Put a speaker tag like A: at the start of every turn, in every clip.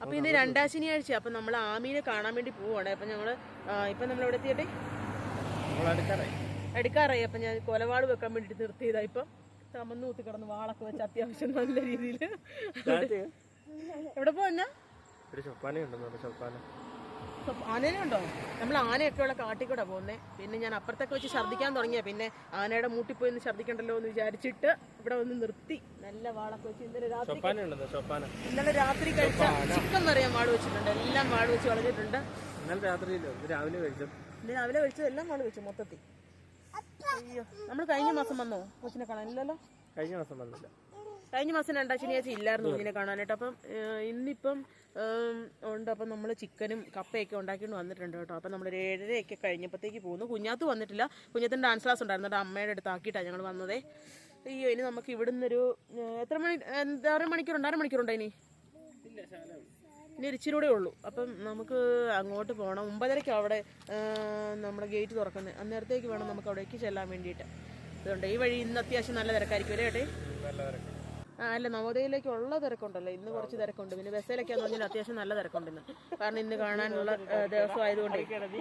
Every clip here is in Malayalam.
A: അപ്പൊ ഇന്ന് രണ്ടാം ശനിയാഴ്ച അപ്പൊ നമ്മൾ ആമീനെ കാണാൻ വേണ്ടി പോവാണ്. അപ്പൊ ഞങ്ങൾ ഇപ്പൊ നമ്മൾ എവിടെ എത്തിയട്ടെ? എടുക്കാറായി അപ്പൊ ഞാൻ കൊലവാട് വെക്കാൻ വേണ്ടിട്ട് നിർത്തിയതാ ഇപ്പൊ. ചമന്ന് കുത്തി കിടന്ന് വാളൊക്കെ വെച്ച് അത്യാവശ്യം നല്ല രീതിയിൽ എവിടെ പോന്നാ
B: ഒരു ചൊപ്പാന.
A: ആനേനെ ഉണ്ടോ നമ്മൾ ആനയൊക്കെയുള്ള കാട്ടിൽ കൂടെ പോകുന്നേ. പിന്നെ ഞാൻ അപ്പുറത്തൊക്കെ വെച്ച് ഛർദ്ദിക്കാൻ തുടങ്ങിയ. പിന്നെ ആനയുടെ മൂട്ടിൽ പോയി ഒന്ന് ഛർദ്ദിക്കണ്ടല്ലോ എന്ന് വിചാരിച്ചിട്ട് ഇവിടെ ഒന്ന് നിർത്തി. നല്ല വാളൊക്കെ വെച്ച് ഇന്നലെ രാത്രി ഇന്നലെ രാത്രി കഴിച്ച ചിക്കൻ നിറയാൻ വാട് വെച്ചിട്ടുണ്ട്. എല്ലാം വാട് വെച്ച് വളഞ്ഞിട്ടുണ്ട്
B: ഇന്നലെ രാത്രിയിലോ ഇത് രാവിലെ കഴിച്ചു.
A: ഇന്ന് രാവിലെ കഴിച്ചത് എല്ലാം വാട് വെച്ചു മൊത്തത്തിൽ. അയ്യോ നമ്മൾ കഴിഞ്ഞ മാസം വന്നോ? കൊച്ചിനെ കാണാനില്ലല്ലോ
B: കഴിഞ്ഞ മാസം വന്നില്ല.
A: കഴിഞ്ഞ മാസം രണ്ടാം ശനിയാഴ്ച ഇല്ലായിരുന്നു കുഞ്ഞിനെ കാണാനായിട്ട്. അപ്പം ഇന്നിപ്പം ഉണ്ട്. അപ്പം നമ്മൾ ചിക്കനും കപ്പയൊക്കെ ഉണ്ടാക്കിയിട്ട് വന്നിട്ടുണ്ട് കേട്ടോ. അപ്പം നമ്മൾ ഒരു ഏഴരയൊക്കെ കഴിഞ്ഞപ്പോഴത്തേക്ക് പോകുന്നു. കുഞ്ഞാത്ത് വന്നിട്ടില്ല. കുഞ്ഞത്തിന് ഡാൻസ് ക്ലാസ് ഉണ്ടായിരുന്നു. കേട്ടോ അമ്മയുടെ അടുത്ത് ആക്കിയിട്ടാണ് ഞങ്ങൾ വന്നതേ. അയ്യോ ഇനി നമുക്ക് ഇവിടുന്ന് ഒരു എത്ര മണി എന്താ അര മണിക്കൂറുണ്ട് അര മണിക്കൂറുണ്ടോ ഇനി? ഇനി ഇച്ചിരി കൂടെ ഉള്ളൂ. അപ്പം നമുക്ക് അങ്ങോട്ട് പോകണം ഒമ്പതരയ്ക്ക് അവിടെ നമ്മുടെ ഗേറ്റ് തുറക്കുന്നത് അന്നേരത്തേക്ക് വേണം നമുക്ക് അവിടേക്ക് ചെല്ലാൻ വേണ്ടിയിട്ട്. അതുകൊണ്ട് ഈ വഴി ഇന്ന് അത്യാവശ്യം നല്ല തിരക്കായിരിക്കും അല്ലേ ഏട്ടേ? അല്ല നവോദയയിലേക്ക് ഉള്ള തിരക്കുണ്ടല്ലോ. ഇന്ന് കുറച്ച് തിരക്കുണ്ട്. പിന്നെ ബസ്സിലൊക്കെയാന്ന് പറഞ്ഞാൽ അത്യാവശ്യം നല്ല തിരക്കുണ്ട് ഇന്ന് കാരണം ഇന്ന് കാണാനുള്ള ദിവസം ആയതുകൊണ്ട്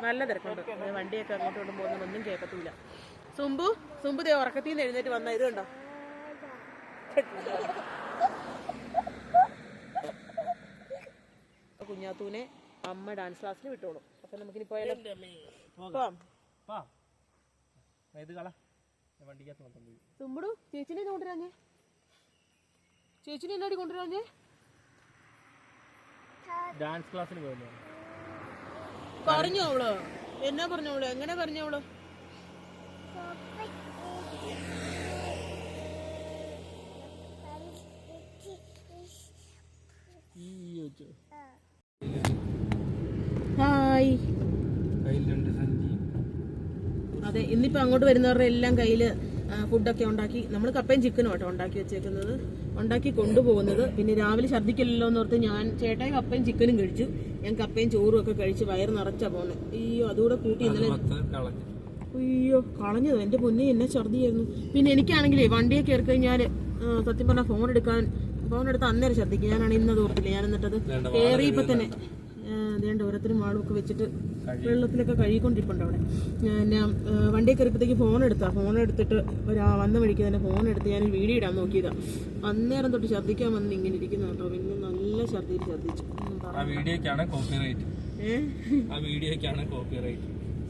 A: നല്ല തിരക്കുണ്ട്. വണ്ടിയൊക്കെ അങ്ങോട്ടും ഇങ്ങോട്ടും പോകുന്നത് ഒന്നും കേൾക്കത്തില്ല. സുംബു സുംബു ദേ ഉറക്കത്തിൽ നിന്ന് എഴുന്നേറ്റ് വന്ന ഇത് കണ്ടോ? കുഞ്ഞാത്തൂനെ അമ്മ ഡാൻസ് ക്ലാസ്സിന് വിട്ടോളൂ. അപ്പൊ നമുക്കിനി പോയാലോ? സുംബുടു ചേച്ചിനെ കൊണ്ടുവരാഞ്ഞേ ചേച്ചിനെ എന്നാടി കൊണ്ടുവരാഞ്ഞേ?
B: ഡാൻസ് ക്ലാസ്സിന് പോയി
A: പറഞ്ഞോ അവൾ. എന്നാ പറഞ്ഞോ അവൾ? എങ്ങനെ പറഞ്ഞോ
B: അവൾ?
A: ഹായ്. അതെ ഇന്നിപ്പോ അങ്ങോട്ട് വരുന്നവരുടെ എല്ലാം കയ്യിൽ ഫുഡൊക്കെ ഉണ്ടാക്കി. നമ്മൾ കപ്പയും ചിക്കനും ആട്ടോ ഉണ്ടാക്കി വെച്ചേക്കുന്നത്. ഉണ്ടാക്കി കൊണ്ടുപോകുന്നത്. പിന്നെ രാവിലെ ഛർദ്ദിക്കില്ലല്ലോ എന്ന് ഓർത്ത് ഞാൻ ചേട്ടായി കപ്പയും ചിക്കനും കഴിച്ചു. ഞാൻ കപ്പയും ചോറും ഒക്കെ കഴിച്ച് വയറ് നിറച്ചാ പോകുന്നത് അയ്യോ അതുകൂടെ കൂട്ടി ഇന്നലെ അയ്യോ കളഞ്ഞത്? എന്റെ പൊന്നെ എന്നെ ഛർദിയായിരുന്നു. പിന്നെ എനിക്കാണെങ്കിലേ വണ്ടിയെ കയറി കഴിഞ്ഞാൽ സത്യം പറഞ്ഞാൽ ഫോൺ എടുക്കാൻ ഫോൺ എടുത്ത് അന്നേരം ഛർദിക്കും. ഞാനാണ് ഇന്നത് ഓർത്തില്ല? ഞാൻ എന്നിട്ടത് കയറിയപ്പോ തന്നെ. അതേണ്ട ഓരോരുത്തരും വാളുമൊക്കെ വെച്ചിട്ട് വെള്ളത്തിലൊക്കെ കഴുകിക്കൊണ്ടിരിപ്പുണ്ട് അവിടെ. പിന്നെ വണ്ടി കയറിയപ്പോഴത്തേക്ക് ഫോൺ എടുത്താ. ഫോൺ എടുത്തിട്ട് ഒരു വന്ന വഴിക്ക് തന്നെ ഫോൺ എടുത്ത് ഞാൻ വീഡിയോ ഇടാൻ നോക്കിയതാ. അന്നേരം തൊട്ട് ഛർദ്ദിക്കാൻ വന്ന് ഇങ്ങനെ ഇരിക്കുന്ന കേട്ടോ. പിന്നെ നല്ല ഛർദ്ദിയിൽ ഛർദ്ദിച്ചു.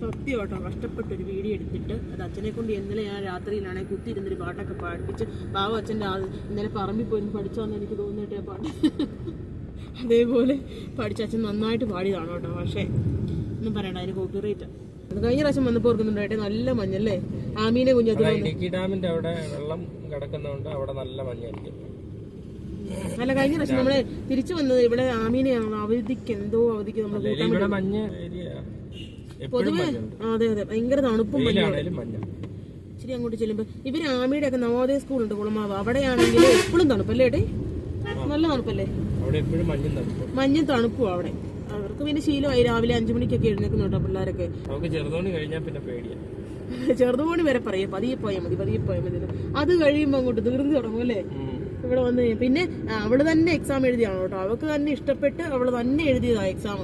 A: സത്യം കേട്ടോ കഷ്ടപ്പെട്ട് ഒരു വീഡിയോ എടുത്തിട്ട് അത് അച്ഛനെ കൊണ്ട് ഇന്നലെ ഞാൻ രാത്രിയിലാണെങ്കിൽ കുത്തിയിരുന്നൊരു പാട്ടൊക്കെ പാടിപ്പിച്ച് പാവ അച്ഛന്റെ ആ ഇന്നലെ പറമ്പിൽ പോയി പഠിച്ചോന്ന് എനിക്ക് തോന്നിയിട്ട് പാട്ട്. അതേപോലെ പഠിച്ച അച്ഛൻ നന്നായിട്ട് പാടിയതാണ് കേട്ടോ. പക്ഷേ ഒന്നും പറയണ്ട അതിന് കോപ്പി റേറ്റ് കഴിഞ്ഞ പ്രാവശ്യം വന്നപ്പോൾ ഓർക്കുന്നുണ്ടായിട്ട് നല്ല മഞ്ഞല്ലേ? ആമീനെ കുഞ്ഞത്തിന്
B: അവിടെ ഇടുക്കി ഡാമിന്റെ അവിടെ വെള്ളം കിടക്കുന്നതുകൊണ്ട് അവിടെ നല്ല മഞ്ഞായിരിക്കും.
A: അല്ല കഴിഞ്ഞ പ്രാവശ്യം നമ്മൾ തിരിച്ചു വന്നത് ഇവിടെ ആമീനെയാണ്. അവധിക്ക് എന്തോ അവധിക്ക് നമ്മൾ
B: മഞ്ഞ് ഏരിയ
A: ആ, അതെ അതെ ഭയങ്കര തണുപ്പും മഞ്ഞും
B: വെയിലാണേലും മഞ്ഞ.
A: ഇച്ചിരി അങ്ങോട്ട് ചെല്ലുമ്പോ ഇവർ ആമീടെ ഒക്കെ നവോദയ സ്കൂളുണ്ട് കുളമാവ്. അവിടെയാണെങ്കിൽ എപ്പോഴും തണുപ്പല്ലേ ഏട്ടേ? നല്ല തണുപ്പല്ലേ?
B: മഞ്ഞും തണുപ്പ്.
A: അവിടെ. അവർക്ക് പിന്നെ ശീലമായി. രാവിലെ അഞ്ചു മണിക്കൊക്കെ എഴുന്നേക്കുന്നു കേട്ടോ പിള്ളേരൊക്കെ.
B: ചെറുതോണി
A: വരെ പറയാ. പതിയെ പോയാൽ മതി പതിയെ പോയാൽ മതി. അത് കഴിയുമ്പോ അങ്ങോട്ട് തീർന്നു തുടങ്ങും അല്ലേ? ഇവിടെ വന്ന് കഴിഞ്ഞാൽ പിന്നെ അവൾ തന്നെ എക്സാം എഴുതിയാണ് കേട്ടോ? അവൾക്ക് തന്നെ ഇഷ്ടപ്പെട്ട് അവൾ തന്നെ എഴുതിയതാ എക്സാം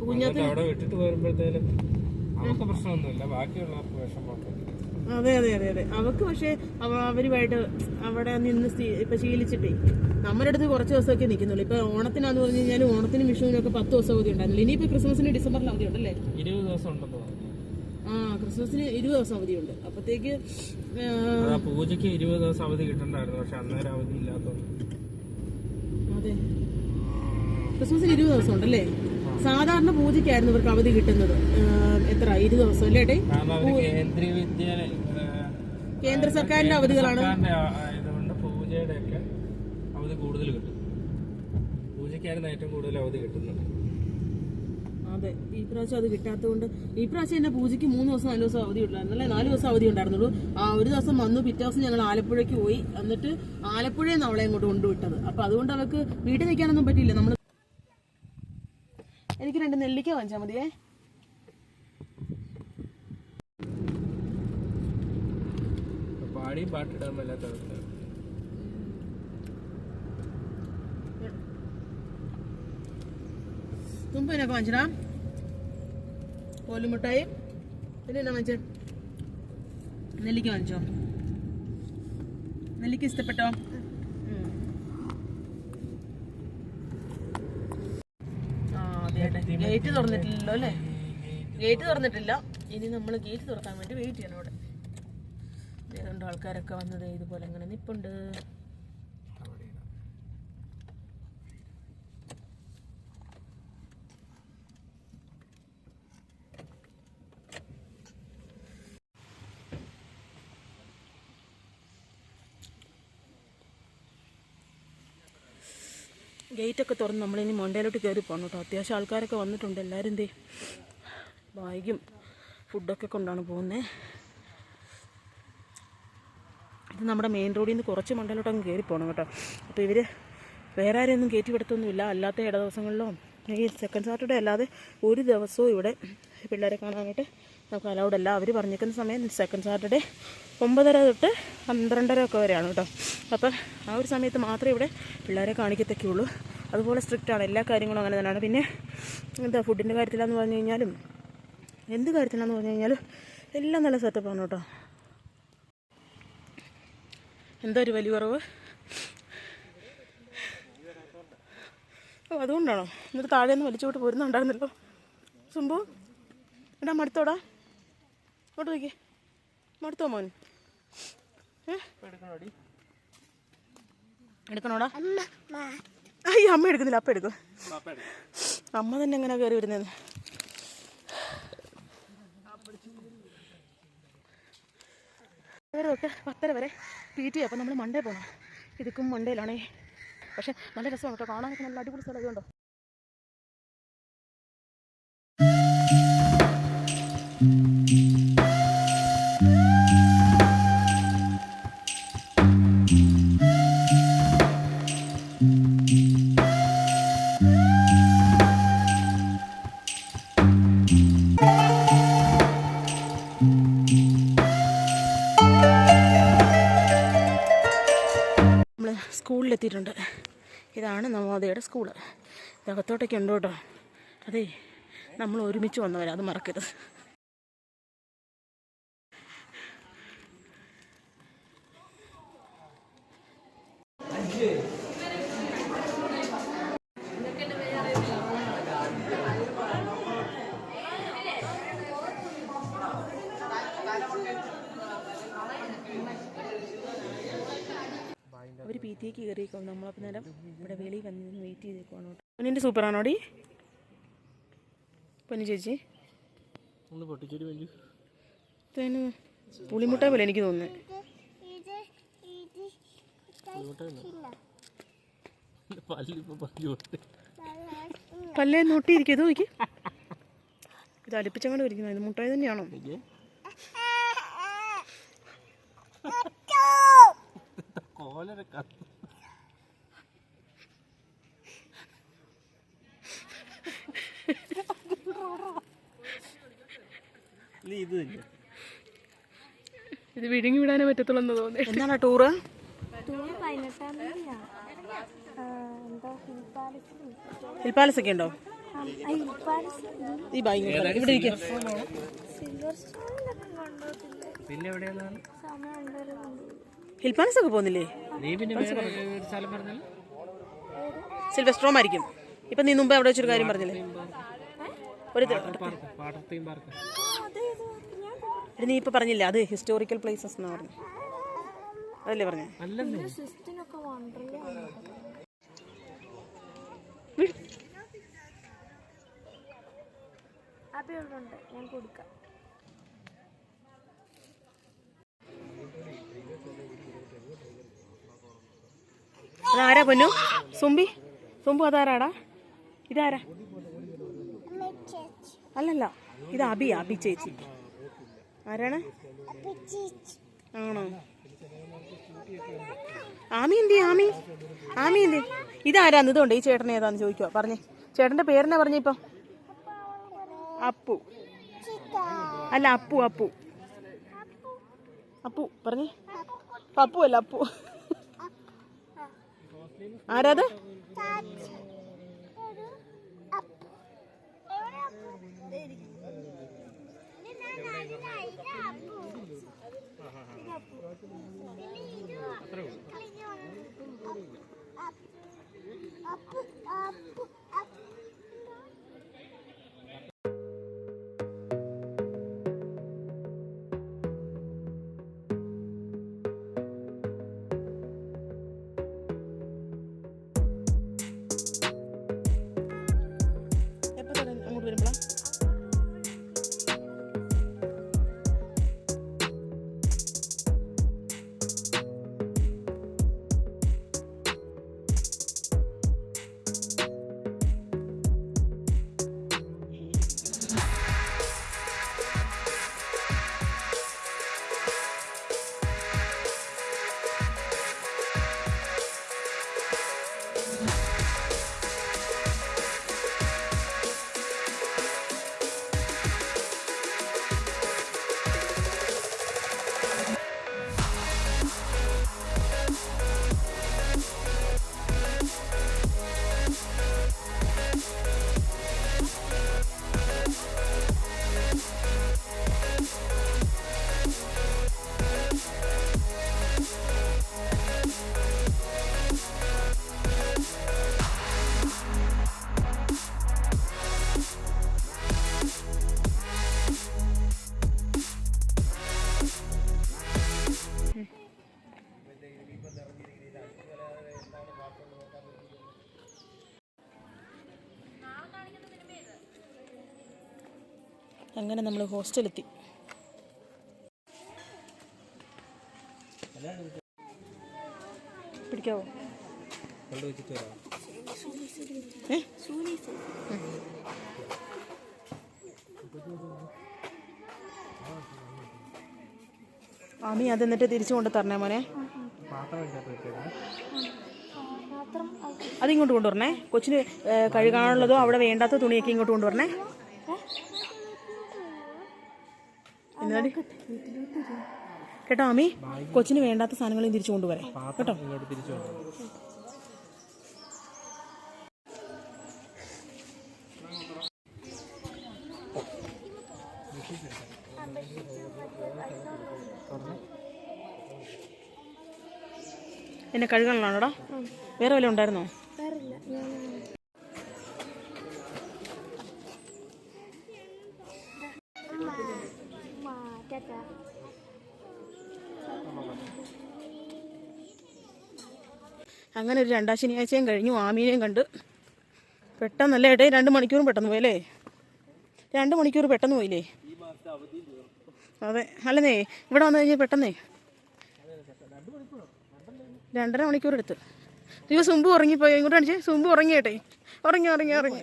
A: കുഞ്ഞാത്ത
B: അവിടെ വിട്ടിട്ട് വരുമ്പോഴത്തേനും പ്രശ്നമൊന്നുമില്ല.
A: അതെ അതെ അതെ അതെ. അവക്ക് പക്ഷെ അവ അവരുമായിട്ട് അവിടെ നിന്ന് ഇപ്പൊ ശീലിച്ചിട്ടേ. നമ്മുടെ അടുത്ത് കുറച്ച് ദിവസമൊക്കെ നിൽക്കുന്നുള്ളൂ. ഇപ്പൊ ഓണത്തിനാന്ന് പറഞ്ഞു കഴിഞ്ഞാൽ ഓണത്തിനും വിഷുവിനും ഒക്കെ പത്ത് ദിവസം അവധി ഉണ്ടായിരുന്നില്ല. ഇനിയിപ്പോ ക്രിസ്മസിന് ഡിസംബറിൽ അവധി ഉണ്ടല്ലേ?
B: ഇരുപത് ദിവസം
A: ആ ക്രിസ്മസിന് ഇരുപത് ദിവസം അവധിയുണ്ട് അപ്പത്തേക്ക്
B: പൂജയ്ക്ക് ഇരുപത് ദിവസം അവധി കിട്ടണ്ടായിരുന്നു. പക്ഷെ അന്നേരം അവധി ഇല്ലാത്തതുകൊണ്ട്.
A: അതെ. ക്രിസ്മസിന് ഇരുപത് ദിവസം ഉണ്ടല്ലേ? സാധാരണ പൂജയ്ക്കായിരുന്നു ഇവർക്ക് അവധി കിട്ടുന്നത്. എത്ര? ഇരുപത് ദിവസം അല്ലേ
B: കാരണം കേന്ദ്രീയ വിദ്യാലയ
A: കേന്ദ്ര സർക്കാരിന്റെ അവധികളാണ്?
B: ആയതുകൊണ്ട് പൂജയുടെ ഒക്കെ അവധി കൂടുതൽ കിട്ടും. പൂജയ്ക്കായിരുന്നു ഏറ്റവും കൂടുതൽ അവധി കിട്ടുന്നത്.
A: അതെ ഈ പ്രാവശ്യം അത് കിട്ടാത്തതുകൊണ്ട് ഈ പ്രാവശ്യം എന്നെ പൂജയ്ക്ക് മൂന്ന് ദിവസം നാല് ദിവസം അവധി ഉണ്ടായിരുന്നു. അല്ലേ? നാല് ദിവസം അവധി ഉണ്ടായിരുന്നുള്ളൂ. ആ ഒരു ദിവസം വന്നു പിറ്റേ ദിവസം ഞങ്ങൾ ആലപ്പുഴയ്ക്ക് പോയി. എന്നിട്ട് ആലപ്പുഴയിൽ നിന്ന് അവളെ ഇങ്ങോട്ട് കൊണ്ടുവിട്ടത്. അപ്പൊ അതുകൊണ്ട് അവൾക്ക് വീട്ടിൽ നിൽക്കാനൊന്നും പറ്റിയില്ല. നമ്മൾ എനിക്ക് രണ്ട് നെല്ലിക്ക വാങ്ങിച്ചാൽ മതിയേ?
B: പാടിയും പാട്ടിടാൻ മേലാത്ത
A: തുമ്പനൊക്കെ വാങ്ങിച്ചടാ? കോലുമുട്ടായും. പിന്നെ എന്നാ വാങ്ങിച്ച? നെല്ലിക്ക വാങ്ങിച്ചോ? നെല്ലിക്ക ഇഷ്ടപ്പെട്ടോ? ഗേറ്റ് തുറന്നിട്ടില്ലല്ലോ അല്ലേ? ഗേറ്റ് തുറന്നിട്ടില്ല. ഇനി നമ്മൾ ഗേറ്റ് തുറക്കാൻ വേണ്ടി വെയിറ്റ് ചെയ്യണം ഇവിടെ. രണ്ട് ആൾക്കാരൊക്കെ വന്നത് ഇതുപോലെ അങ്ങനെ നിപ്പുണ്ട്. ഗേറ്റൊക്കെ തുറന്ന് നമ്മളിനി മണ്ടയിലോട്ട് കയറി പോകണം കേട്ടോ അത്യാവശ്യം ആൾക്കാരൊക്കെ വന്നിട്ടുണ്ട്. എല്ലാവരും എന്തേ ബാഗും ഫുഡൊക്കെ കൊണ്ടാണ് പോകുന്നത് ഇത് നമ്മുടെ മെയിൻ റോഡിൽ നിന്ന് കുറച്ച് മണ്ടലോട്ടങ്ങ് കയറി പോകണം കേട്ടോ. അപ്പോൾ ഇവർ വേറെ ആരെയൊന്നും കയറ്റി വിടത്തൊന്നുമില്ല. അല്ലാത്ത ഇട ദിവസങ്ങളിലോ ഈ സെക്കൻഡ് സാറ്റർഡേ അല്ലാതെ ഒരു ദിവസവും ഇവിടെ പിള്ളേരെ കാണാനായിട്ട് നമുക്ക് അലൗഡ് അല്ല. അവർ പറഞ്ഞിരിക്കുന്ന സമയം സെക്കൻഡ് സാറ്റർഡേ ഒമ്പതര തൊട്ട് പന്ത്രണ്ടര ഒക്കെ വരെയാണ് കേട്ടോ. അപ്പം ആ ഒരു സമയത്ത് മാത്രമേ ഇവിടെ പിള്ളേരെ കാണിക്കത്തൊക്കെയുള്ളൂ. അതുപോലെ സ്ട്രിക്റ്റ് ആണ്. എല്ലാ കാര്യങ്ങളും അങ്ങനെ തന്നെയാണ്. പിന്നെ എന്താ ഫുഡിന്റെ കാര്യത്തിലാന്ന് പറഞ്ഞു കഴിഞ്ഞാലും എന്ത് കാര്യത്തിലാന്ന് പറഞ്ഞു കഴിഞ്ഞാലും എല്ലാം നല്ല സെറ്റപ്പാണ് കേട്ടോ. എന്താ ഒരു വലിയ കുറവ്? ഓ അതുകൊണ്ടാണോ? എന്നിട്ട് താഴെ നിന്ന് വലിച്ചോട്ട് പോരുന്നുണ്ടായിരുന്നല്ലോ. സുമ്പു എടാ മടുത്തോടാ. ഇങ്ങോട്ട് നോക്കി മടുത്തോ മോൻ?
B: എടുക്കണോടി?
A: അയ്യോ അമ്മ എടുക്കുന്നില്ല. അപ്പ എടുക്കും. അമ്മ തന്നെ എങ്ങനെ കയറി വരുന്നത് ഒക്കെ പത്തര വരെ. പി ടി അപ്പം നമ്മൾ മണ്ടേ പോകണം ഇതിക്കും മണ്ടയിലാണേ പക്ഷേ നല്ല രസമാണ് കേട്ടോ. കാണാനൊക്കെ നല്ല അടിപൊളി സ്ഥലം ഇതുണ്ടോ? ഇതാണ് നവോദയയുടെ സ്കൂൾ. ഇതകത്തോട്ടൊക്കെ ഉണ്ട് കേട്ടോ അതെ നമ്മൾ ഒരുമിച്ച് വന്നവരാ അത് മറക്കരുത്. അവർ പി ടിക്ക് കയറിയേക്കും നമ്മളപ്പോൾ നേരം ഇവിടെ വെളിയിൽ വന്ന് വെയിറ്റ് ചെയ്തേക്കുവാണ് കേട്ടോ. പൊന്നിന്റെ സൂപ്പറാണോടി? പൊന്നു ചേച്ചി. തേന് പുളിമുട്ട പോലെ എനിക്ക് തോന്നുന്നത്
B: പല്ലേ
A: നോട്ടിയിരിക്കും ഇത് നോക്കി ഇത് അലിപ്പിച്ചങ്ങോട്ട് ഇരിക്കുന്നത് ഇത് മുട്ടായി തന്നെയാണോ?
B: കോലര നീ ഇത് തന്നെ.
A: ഇത് വിഴുങ്ങി വിടാനേ പറ്റത്തുള്ളൂ എന്ന് തോന്നുന്നു. എന്താണ് ടൂറ്
C: ഹിൽ
A: ഹിൽ പാലസ് ഒക്കെ ഉണ്ടോ?
C: ഹിൽ പാലസ്
A: ഈ ബാഗ് ഇവിടെ ഇരിക്കാം.
B: പിന്നെ
A: ഹിൽ പാലസ് ഒക്കെ പോകുന്നില്ലേ സിൽവർ ആയിരിക്കും ഇപ്പം നീ മുമ്പ് അവിടെ വെച്ചൊരു കാര്യം പറഞ്ഞില്ലേ? ഒരു നീ ഇപ്പം പറഞ്ഞില്ല? അത് ഹിസ്റ്റോറിക്കൽ പ്ലേസസ് എന്ന് പറഞ്ഞു. അതല്ലേ പറഞ്ഞു?
C: ഇവിടെ ഉണ്ട്. ഞാൻ കൊടുക്കാം.
A: അതാരാ പൊന്നു? സുംബി സുംബു അതാരാടാ? ഇതാരാ? അല്ലല്ല ഇത് അബി അബി ചേച്ചി. ആരാണ്? ആണോ? ആമി എന്തി ആമി? ആമി എന്തി ഇതാരാന്ന്? ഇതുണ്ട് ഈ ചേട്ടൻ ഏതാന്ന് ചോദിക്കുക പറഞ്ഞേ. ചേട്ടന്റെ പേരെന്നാ പറഞ്ഞ ഇപ്പൊ? അപ്പു. അല്ല അപ്പു അപ്പു. അപ്പു പറഞ്ഞേ. അപ്പു അല്ല അപ്പു. ആരാത്?
B: അത്രേ ഉള്ളൂ.
A: അങ്ങനെ നമ്മൾ ഹോസ്റ്റലെത്തി പിടിക്കാവോ? ആമി അത് എന്നിട്ട് തിരിച്ചു കൊണ്ട് തരണേ മോനെ. അതിങ്ങോട്ട് കൊണ്ടുവരണേ. കൊച്ചിന് കഴുകാനുള്ളതോ അവിടെ വേണ്ടാത്ത തുണിയൊക്കെ ഇങ്ങോട്ട് കൊണ്ടുവരണേ എന്നാടി കേട്ടോ അമ്മി കൊച്ചിന് വേണ്ടാത്ത സാധനങ്ങളും തിരിച്ചു കൊണ്ടുവരാം.
B: കേട്ടോ?
A: എന്നെ കഴുകാനുള്ളതാണോടാ? വേറെ വല്ലതും ഉണ്ടായിരുന്നോ? അങ്ങനെ ഒരു രണ്ടാം ശനിയാഴ്ചയും കഴിഞ്ഞു ആമീനെയും കണ്ട്. പെട്ടെന്നല്ലേ ഏട്ടേ രണ്ട് മണിക്കൂറും പെട്ടെന്ന് പോയല്ലേ? രണ്ട് മണിക്കൂർ പെട്ടെന്ന് പോയില്ലേ? അതെ. അല്ലെന്നേ ഇവിടെ വന്നു കഴിഞ്ഞാൽ പെട്ടെന്നേ. രണ്ടര മണിക്കൂർ എടുത്ത്. അയ്യോ സുമ്പു ഉറങ്ങിപ്പോയി? ഇങ്ങോട്ട് കാണിച്ചേ. സുമ്പു ഉറങ്ങിയേട്ടെ ഉറങ്ങി ഉറങ്ങി ഉറങ്ങി.